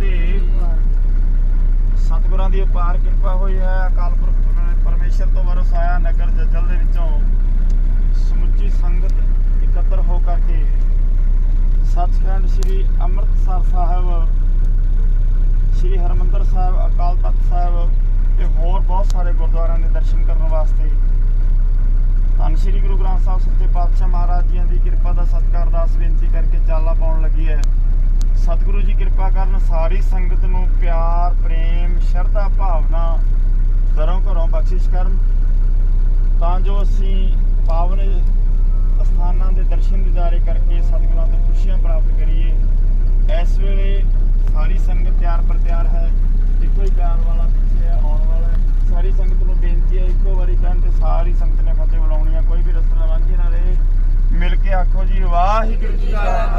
ਤੇ ਸਤਿਗੁਰਾਂ ਦੀ ਅਪਾਰ ਕਿਰਪਾ ਹੋਈ ਹੈ। ਅਕਾਲ ਪੁਰਖ ਪਰਮੇਸ਼ਰ ਤੋਂ ਵਰਸ ਆਇਆ ਨਗਰ ਜੱਜਲ ਦੇ ਵਿੱਚੋਂ ਸਮੁੱਚੀ ਸੰਗਤ ਇਕੱਤਰ ਹੋ ਕਰਕੇ ਸੱਚਖੰਡ ਸ੍ਰੀ ਅੰਮ੍ਰਿਤਸਰ ਸਾਹਿਬ, ਸ੍ਰੀ ਹਰਮੰਦਰ ਸਾਹਿਬ, ਅਕਾਲ ਤਖਤ ਸਾਹਿਬ ਤੇ ਹੋਰ ਬਹੁਤ ਸਾਰੇ ਗੁਰਦੁਆਰਿਆਂ ਦੇ ਦਰਸ਼ਨ ਕਰਨ ਵਾਸਤੇ ਧੰਨ ਸ੍ਰੀ ਗੁਰੂ ਗ੍ਰੰਥ ਸਾਹਿਬ ਸੱਚੇ ਪਾਤਸ਼ਾਹ ਮਹਾਰਾਜ ਜੀਆਂ ਦੀ ਕਿਰਪਾ ਦਾ ਸਤਿਕਾਰ, ਦਾਸ ਬੇਨਤੀ ਕਰਕੇ ਚਾਲਾ ਪਾਉਣ ਲੱਗੀ ਹੈ। ਕਿਰਪਾ ਕਰਨ ਸਾਰੀ ਸੰਗਤ ਨੂੰ ਪਿਆਰ, ਪ੍ਰੇਮ, ਸ਼ਰਧਾ, ਭਾਵਨਾ ਘਰੋਂ ਘਰੋਂ ਬਖਸ਼ਿਸ਼ ਕਰਨ। ਤਾਂ ਜੋ ਅਸੀਂ ਪਾਵਨ ਸਥਾਨਾਂ ਦੇ ਦਰਸ਼ਨ ਦੀਦਾਰੇ ਕਰਕੇ ਸਤਿਗੁਰਾਂ ਤੋਂ ਖੁਸ਼ੀਆਂ ਪ੍ਰਾਪਤ ਕਰੀਏ। ਇਸ ਵੇਲੇ ਸਾਰੀ ਸੰਗਤ ਤਿਆਰ ਪਰ ਤਿਆਰ ਹੈ। ਇੱਕੋ ਹੀ ਪਿਆਰ ਵਾਲਾ ਪਿੱਛੇ ਹੈ, ਆਉਣ ਵਾਲਾ ਸਾਰੀ ਸੰਗਤ ਨੂੰ ਬੇਨਤੀ ਹੈ, ਇੱਕੋ ਵਾਰੀ ਕਹਿਣ ਤੇ ਸਾਰੀ ਸੰਗਤ ਨੇ ਫਤਿਹ ਬੁਲਾਉਣੀ ਹੈ। ਕੋਈ ਵੀ ਰਸਤਾ ਵਾਂਝੇ ਨਾ ਰਹੇ। ਮਿਲ ਕੇ ਆਖੋ ਜੀ, ਵਾਹਿਗੁਰੂ ਜੀ ਕਾ